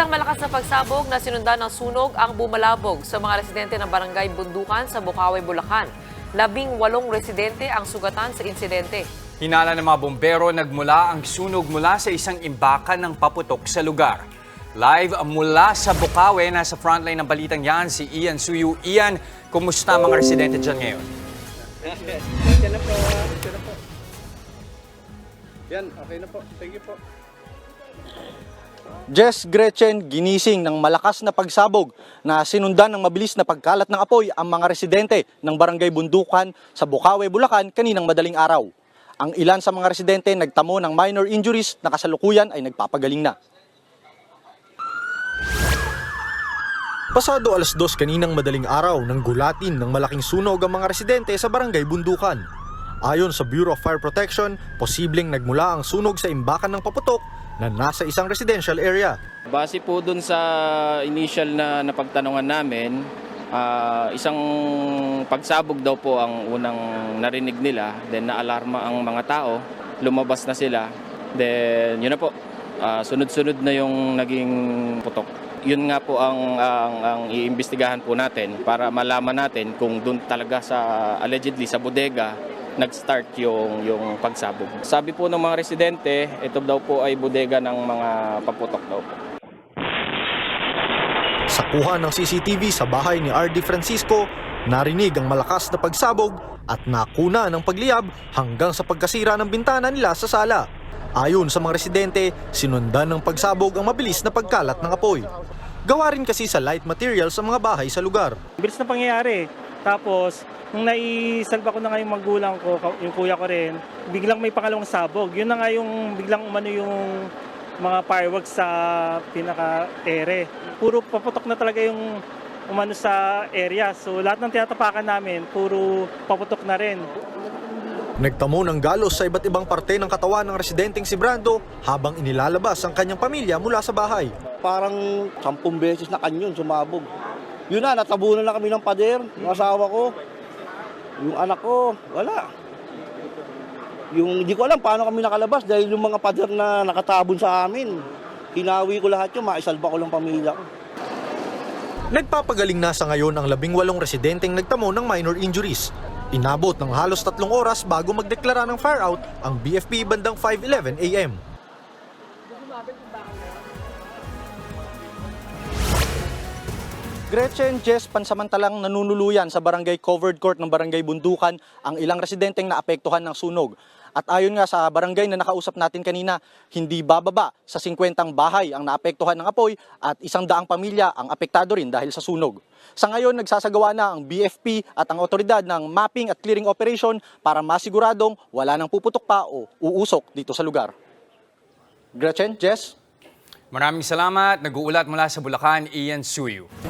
Isang malakas na pagsabog na sinundan ng sunog ang bumalabog sa mga residente ng barangay Bundukan sa Bukawi, Bulacan. Labing walong residente ang sugatan sa insidente. Hinala ng mga bombero nagmula ang sunog mula sa isang imbakan ng paputok sa lugar. Live mula sa Bukawi, nasa frontline ng balitang yan si Ian Suyu. Ian, kumusta mga residente dyan ngayon? Yan na po, yan na po. Yan, okay na po. Thank you po. Jess Gretchen ginising ng malakas na pagsabog na sinundan ng mabilis na pagkalat ng apoy ang mga residente ng Barangay Bundukan sa Bukawi, Bulacan kaninang madaling araw. Ang ilan sa mga residente nagtamo ng minor injuries na kasalukuyan ay nagpapagaling na. Pasado alas dos kaninang madaling araw nang gulatin ng malaking sunog ang mga residente sa Barangay Bundukan. Ayon sa Bureau of Fire Protection, posibleng nagmula ang sunog sa imbakan ng paputok na nasa isang residential area. Base po dun sa initial na napagtanungan namin, ah, isang pagsabog daw po ang unang narinig nila. Then naalarma ang mga tao, lumabas na sila. Then yun na po, ah, sunod-sunod na yung naging putok. Yun nga po ang, ang, ang iimbestigahan po natin para malaman natin kung doon talaga sa allegedly sa bodega nag-start yung, yung pagsabog. Sabi po ng mga residente, ito daw po ay bodega ng mga paputok daw po. Sa kuha ng CCTV sa bahay ni RD Francisco, narinig ang malakas na pagsabog at nakuna ng pagliyab hanggang sa pagkasira ng bintana nila sa sala. Ayon sa mga residente, sinundan ng pagsabog ang mabilis na pagkalat ng apoy. Gawa rin kasi sa light materials sa mga bahay sa lugar. bilis na pangyayari. Tapos, nung naisalba ko na nga yung magulang ko, yung kuya ko rin, biglang may pangalawang sabog. Yun na nga yung biglang umano yung mga fireworks sa pinaka-ere. Puro paputok na talaga yung umano sa area. So lahat ng tinatapakan namin, puro paputok na rin. Nagtamo ng galos sa iba't ibang parte ng katawan ng residenteng si Brando habang inilalabas ang kanyang pamilya mula sa bahay. parang sampung beses na kanyon sumabog. Yun na, natabunan na kami ng pader, yung asawa ko, yung anak ko, wala. Yung hindi ko alam paano kami nakalabas dahil yung mga pader na nakatabon sa amin. Hinawi ko lahat yun, maisalba ko lang pamilya ko. Nagpapagaling na sa ngayon ang labing walong residenteng nagtamo ng minor injuries. Inabot ng halos tatlong oras bago magdeklara ng fire out ang BFP bandang 5.11 a.m. Gretchen Jess pansamantalang nanunuluyan sa barangay covered court ng barangay Bundukan ang ilang residenteng naapektuhan ng sunog. At ayon nga sa barangay na nakausap natin kanina, hindi bababa sa 50 bahay ang naapektuhan ng apoy at isang daang pamilya ang apektado rin dahil sa sunog. Sa ngayon, nagsasagawa na ang BFP at ang otoridad ng mapping at clearing operation para masiguradong wala nang puputok pa o uusok dito sa lugar. Gretchen, Jess? Maraming salamat. Nag-uulat mula sa Bulacan, Ian Suyu.